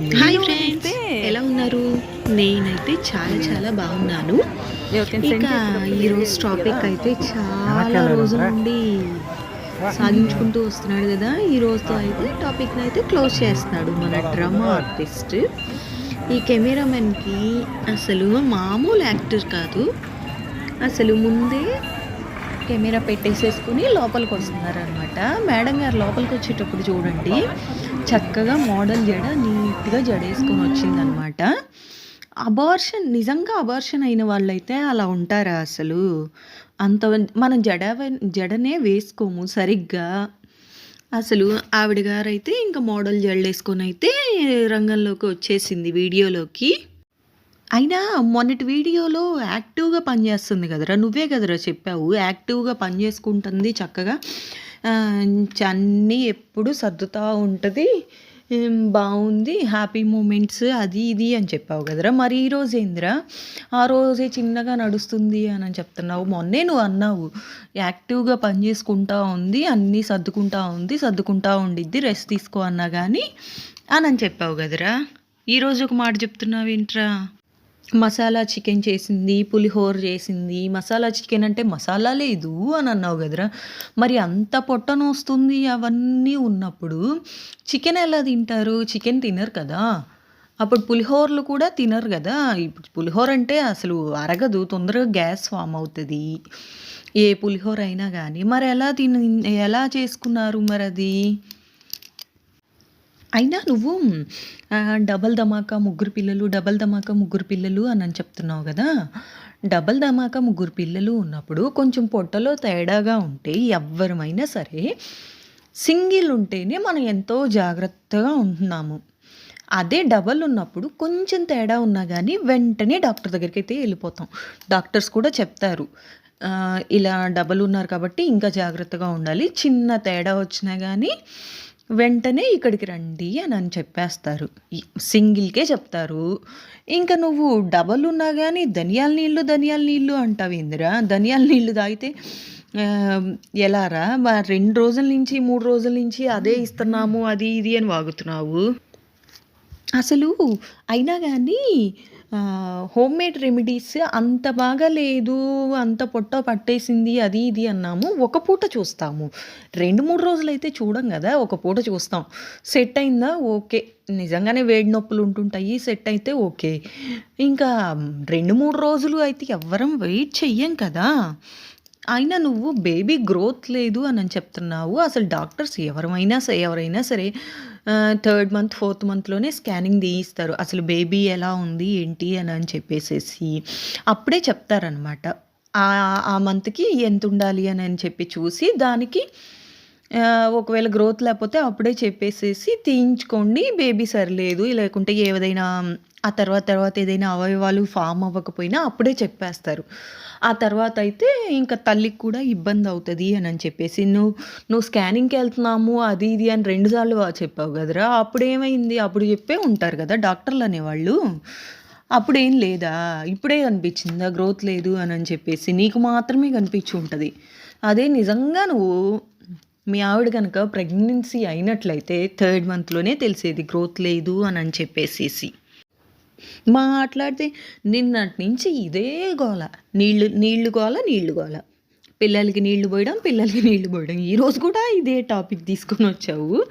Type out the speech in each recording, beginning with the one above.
Hi friends ఎలా ఉన్నారు? నేనైతే చాలా చాలా బాగున్నాను. ఇక ఈరోజు టాపిక్ అయితే చాలా రోజుల నుండి సాగించుకుంటూ వస్తున్నాడు కదా. ఈ రోజుతో అయితే టాపిక్ని అయితే క్లోజ్ చేస్తున్నాడు మన డ్రామా ఆర్టిస్ట్ ఈ కెమెరామెన్కి అసలు మామూలు యాక్టర్ కాదు. అసలు ముందే కెమెరా పెట్టేసేసుకుని లోపలికి వస్తున్నారనమాట మేడం గారు లోపలికి వచ్చేటప్పుడు చూడండి చక్కగా మోడల్ జడ నీట్గా జడేసుకొని వచ్చిందనమాట అబార్షన్ నిజంగా అబార్షన్ అయిన వాళ్ళైతే అలా ఉంటారా అసలు? అంత మనం జడ జడనే వేసుకోము సరిగ్గా. అసలు ఆవిడ గారైతే ఇంకా మోడల్ జడలేసుకొని అయితే రంగంలోకి వచ్చేసింది వీడియోలోకి. అయినా మొన్నటి వీడియోలో యాక్టివ్గా పనిచేస్తుంది కదరా. నువ్వే కదరా చెప్పావు. యాక్టివ్గా పని చేసుకుంటుంది చక్కగా. అన్నీ ఎప్పుడు సర్దుతూ ఉంటుంది. బాగుంది హ్యాపీ మూమెంట్స్ అది ఇది అని చెప్పావు కదరా. మరి ఈ రోజు ఏందిరా? ఆ రోజే చిన్నగా నడుస్తుంది అని అని చెప్తున్నావు. మొన్నే నువ్వు అన్నావు యాక్టివ్గా పని చేసుకుంటా ఉంది అన్నీ సర్దుకుంటా ఉంది సర్దుకుంటా ఉండిద్ది రెస్ట్ తీసుకో అన్నా కానీ అని అని చెప్పావు కదరా. ఈరోజు ఒక మాట చెప్తున్నావు ఏంట్రా మసాలా చికెన్ చేసింది పులిహోర చేసింది. మసాలా చికెన్ అంటే మసాలా లేదు అని అన్నావు కదరా. మరి అంత పొట్టను వస్తుంది అవన్నీ ఉన్నప్పుడు చికెన్ ఎలా తింటారు? చికెన్ తినరు కదా. అప్పుడు పులిహోరలు కూడా తినరు కదా. ఇప్పుడు పులిహోర అంటే అసలు అరగదు తొందరగా గ్యాస్ ఫామ్ అవుతుంది. ఏ పులిహోర అయినా కానీ మరి ఎలా తిన ఎలా చేసుకున్నారు మరి అది? అయినా నువ్వు డబల్ ధమాకా ముగ్గురు పిల్లలు డబల్ ధమాకా ముగ్గురు పిల్లలు అని అని చెప్తున్నావు కదా. డబల్ ధమాకా ముగ్గురు పిల్లలు ఉన్నప్పుడు కొంచెం పొట్టలో తేడాగా ఉంటే ఎవ్వరమైనా సరే సింగిల్ ఉంటేనే మనం ఎంతో జాగ్రత్తగా ఉంటున్నాము. అదే డబల్ ఉన్నప్పుడు కొంచెం తేడా ఉన్నా కానీ వెంటనే డాక్టర్ దగ్గరికి అయితే వెళ్ళిపోతాం. డాక్టర్స్ కూడా చెప్తారు ఇలా డబల్ ఉన్నారు కాబట్టి ఇంకా జాగ్రత్తగా ఉండాలి. చిన్న తేడా వచ్చినా కానీ వెంటనే ఇక్కడికి రండి అని అని చెప్పేస్తారు. సింగిల్కే చెప్తారు. ఇంకా నువ్వు డబల్ ఉన్నా కానీ ధనియాల నీళ్ళు ధనియాల నీళ్ళు అంటావు ఇందిరా. ధనియాల నీళ్ళు తాగితే ఎలారా? రెండు రోజుల నుంచి మూడు రోజుల నుంచి అదే ఇస్తున్నాము అది ఇది అని వాగుతున్నావు. అసలు అయినా కానీ హోమ్ మేడ్ రెమెడీస్ అంత బాగా లేదు అంత పొట్ట పట్టేసింది అది ఇది అన్నాము. ఒక పూట చూస్తాము. రెండు మూడు రోజులు అయితే చూడం కదా ఒక పూట చూస్తాం. సెట్ అయిందా? ఓకే. నిజంగానే వేడి నొప్పులు ఉంటుంటాయి సెట్ అయితే ఓకే. ఇంకా రెండు మూడు రోజులు అయితే ఎవ్వరం వెయిట్ చెయ్యం కదా. అయినా నువ్వు బేబీ గ్రోత్ లేదు అని అని చెప్తున్నావు. అసలు డాక్టర్స్ ఎవరైనా సరే ఎవరైనా సరే థర్డ్ మంత్ ఫోర్త్ మంత్లోనే స్కానింగ్ తీయిస్తారు. అసలు బేబీ ఎలా ఉంది ఏంటి అని అని చెప్పేసేసి అప్పుడే చెప్తారనమాట ఆ మంత్కి ఎంత ఉండాలి అని అని చెప్పి చూసి దానికి ఒకవేళ గ్రోత్ లేకపోతే అప్పుడే చెప్పేసేసి తీయించుకోండి బేబీ సరిలేదు లేకుంటే ఏదైనా ఆ తర్వాత తర్వాత ఏదైనా అవయవాలు ఫామ్ అవ్వకపోయినా అప్పుడే చెప్పేస్తారు. ఆ తర్వాత అయితే ఇంకా తల్లికి కూడా ఇబ్బంది అవుతుంది అని అని చెప్పేసి నువ్వు నువ్వు స్కానింగ్కి వెళ్తున్నాము అది ఇది అని రెండుసార్లు చెప్పావు కదరా. అప్పుడు ఏమైంది? అప్పుడు చెప్పే ఉంటారు కదా డాక్టర్లు అనేవాళ్ళు. అప్పుడేం లేదా? ఇప్పుడే కనిపించిందా? గ్రోత్ లేదు అని అని చెప్పేసి నీకు మాత్రమే కనిపించి ఉంటుంది. అదే నిజంగా నువ్వు మీ ఆవిడ కనుక ప్రెగ్నెన్సీ అయినట్లయితే థర్డ్ మంత్లోనే తెలిసేది గ్రోత్ లేదు అని అని చెప్పేసేసి. మాట్లాడితే నిన్నటి నుంచి ఇదే గోల. నీళ్ళు నీళ్ళు గోల నీళ్ళు గోల. పిల్లలకి నీళ్ళు పోయడం పిల్లలకి నీళ్ళు పోయడం. ఈరోజు కూడా ఇదే టాపిక్ తీసుకొని వచ్చావు.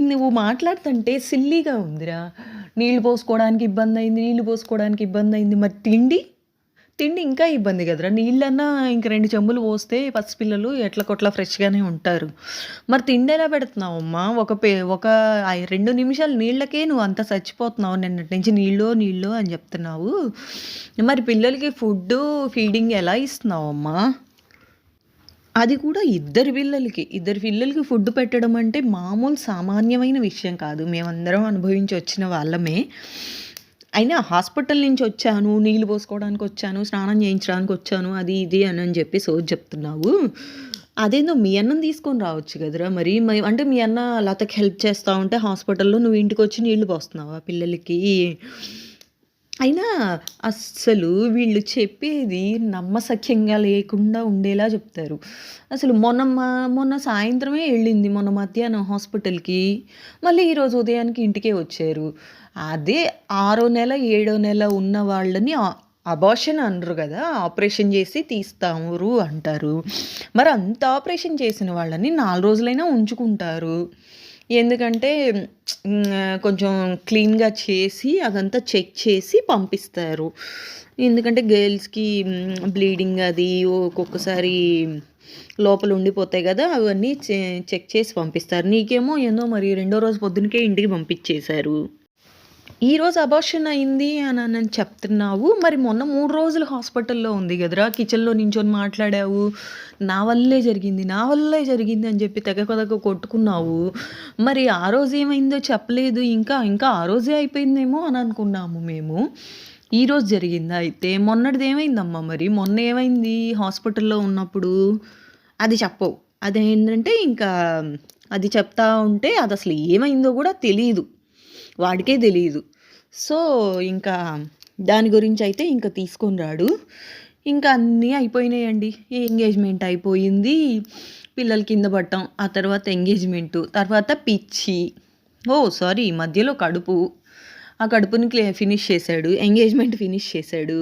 నువ్వు మాట్లాడుతుంటే సిల్లీగా ఉందిరా. నీళ్ళు పోసుకోవడానికి ఇబ్బంది అయింది నీళ్ళు పోసుకోవడానికి ఇబ్బంది అయింది మరి తిండి? తిండి ఇంకా ఇబ్బంది కదరా. నీళ్ళన్నా ఇంక రెండు చెంబులు పోస్తే పసిపిల్లలు ఎట్ల కొట్ల ఫ్రెష్గానే ఉంటారు. మరి తిండి ఎలా పెడుతున్నావు అమ్మా? ఒక పే ఒక రెండు నిమిషాలు నీళ్ళకే నువ్వు అంత చచ్చిపోతున్నావు నిన్నటి నుంచి. నీళ్ళు నీళ్ళు అని చెప్తున్నావు. మరి పిల్లలకి ఫుడ్ ఫీడింగ్ ఎలా ఇస్తున్నావు అమ్మా? అది కూడా ఇద్దరు పిల్లలకి. ఇద్దరు పిల్లలకి ఫుడ్ పెట్టడం అంటే మామూలు సామాన్యమైన విషయం కాదు. మేమందరం అనుభవించి వచ్చిన వాళ్ళమే. అయినా హాస్పిటల్ నుంచి వచ్చాను నీళ్ళు పోసుకోవడానికి వచ్చాను స్నానం చేయించడానికి వచ్చాను అది ఇది అని అని చెప్పి సోజ్ చెప్తున్నావు అదేందో మీ అన్నం తీసుకొని రావచ్చు కదరా మరి అంటే మీ అన్న లతకి హెల్ప్ చేస్తూ ఉంటే హాస్పిటల్లో నువ్వు ఇంటికి వచ్చి నీళ్ళు పోస్తున్నావా పిల్లలకి అయినా అస్సలు వీళ్ళు చెప్పేది నమ్మసఖ్యంగా లేకుండా ఉండేలా చెప్తారు. అసలు మొన్న మా మొన్న సాయంత్రమే వెళ్ళింది మొన్న మధ్యాహ్నం హాస్పిటల్‌కి. మళ్ళీ ఈరోజు ఉదయానికి ఇంటికే వచ్చారు. అదే ఆరో నెల, ఏడో నెల ఉన్న వాళ్ళని అబార్షన్ అనరు కదా ఆపరేషన్ చేసి తీస్తారు అంటారు. మరి అంత ఆపరేషన్ చేసిన వాళ్ళని నాలుగు రోజులైనా ఉంచుకుంటారు. ఎందుకంటే కొంచెం క్లీన్‌గా చేసి అదంతా చెక్ చేసి పంపిస్తారు. ఎందుకంటే గర్ల్స్‌కి బ్లీడింగ్ అది ఒక్కొక్కసారి లోపల ఉండిపోతాయి కదా అవన్నీ చె చెక్ చేసి పంపిస్తారు. నీకేమో ఏందో మరి రెండో రోజు పొద్దునకే ఇంటికి పంపించేశారు. ఈరోజు అబార్షన్ అయింది అని అని చెప్తున్నావు. మరి మొన్న మూడు రోజులు హాస్పిటల్‌లో ఉంది కదరా కిచెన్‌లో నించొని మాట్లాడావు. నా వల్లే జరిగింది, నా వల్లే జరిగింది అని చెప్పి తెగ కొదగ కొట్టుకున్నావు. మరి ఆ రోజు ఏమైందో చెప్పలేదు. ఇంకా ఇంకా ఆ రోజే అయిపోయిందేమో అని అనుకున్నాము మేము. ఈరోజు జరిగిందా అయితే? మొన్నటిది ఏమైందమ్మా మరి? మొన్న ఏమైంది హాస్పిటల్‌లో ఉన్నప్పుడు? అది చెప్పవు. అదేంటంటే ఇంకా అది చెప్తా ఉంటే అది అసలు ఏమైందో కూడా తెలియదు వాడికే తెలియదు సో, ఇంకా దాని గురించి అయితే ఇంకా తీసుకొని రాడు. ఇంకా అన్నీ అయిపోయినాయండి. ఎంగేజ్‌మెంట్ అయిపోయింది. పిల్లలు కింద పడటం. ఆ తర్వాత ఎంగేజ్‌మెంటు. తర్వాత పిచ్చి. ఓ సారీ మధ్యలో కడుపు. ఆ కడుపుని క్లే ఫినిష్ చేశాడు. ఎంగేజ్‌మెంట్ ఫినిష్ చేశాడు.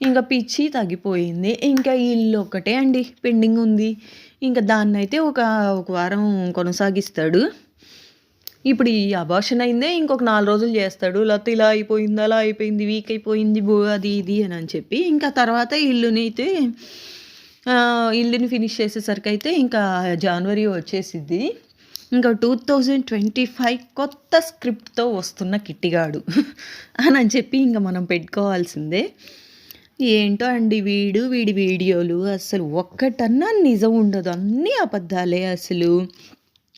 ఇంకా పిచ్చి తగ్గిపోయింది. ఇంకా ఇల్లు ఒక్కటే అండి పెండింగ్ ఉంది. ఇంకా దాన్నైతే ఒక, ఒక వారం కొనసాగిస్తాడు. ఇప్పుడు ఈ అబార్షన్ అయిందే ఇంకొక నాలుగు రోజులు చేస్తాడు. లేకపోతే ఇలా అయిపోయింది, అలా అయిపోయింది, వీక్ అయిపోయింది, బో అది ఇది అని చెప్పి ఇంకా తర్వాత ఇల్లునైతే అయితే ఇల్లుని ఫినిష్ చేసేసరికి అయితే ఇంకా జనవరి వచ్చేసిద్ది. ఇంకా 2025 కొత్త స్క్రిప్ట్‌తో వస్తున్న కిట్టిగాడు అని అని చెప్పి ఇంకా మనం పెట్టుకోవాల్సిందే. ఏంటో అండి వీడు, వీడి వీడియోలు అసలు ఒక్కటన్నా నిజం ఉండదు. అన్నీ అబద్ధాలే అసలు.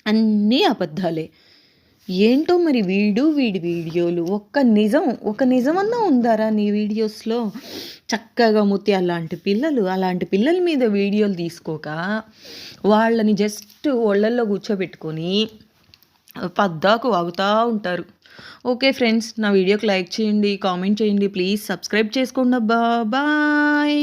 అన్నీ అబద్ధాలే. ఏంటో మరి వీడు, వీడి వీడియోలు ఒక్క నిజం, ఒక నిజమన్నా ఉందారా నీ వీడియోస్‌లో? చక్కగా ముత్యాల అలాంటి పిల్లలు, అలాంటి పిల్లల మీద వీడియోలు తీసుకోక, వాళ్ళని జస్ట్ ఒళ్ళల్లో కూర్చోబెట్టుకొని పద్దాకు వాగుతూ ఉంటారు. Okay friends. నా వీడియోకి లైక్ చేయండి, కామెంట్ చేయండి. ప్లీజ్ సబ్స్క్రైబ్ చేసుకోండబ్బా! బాయ్.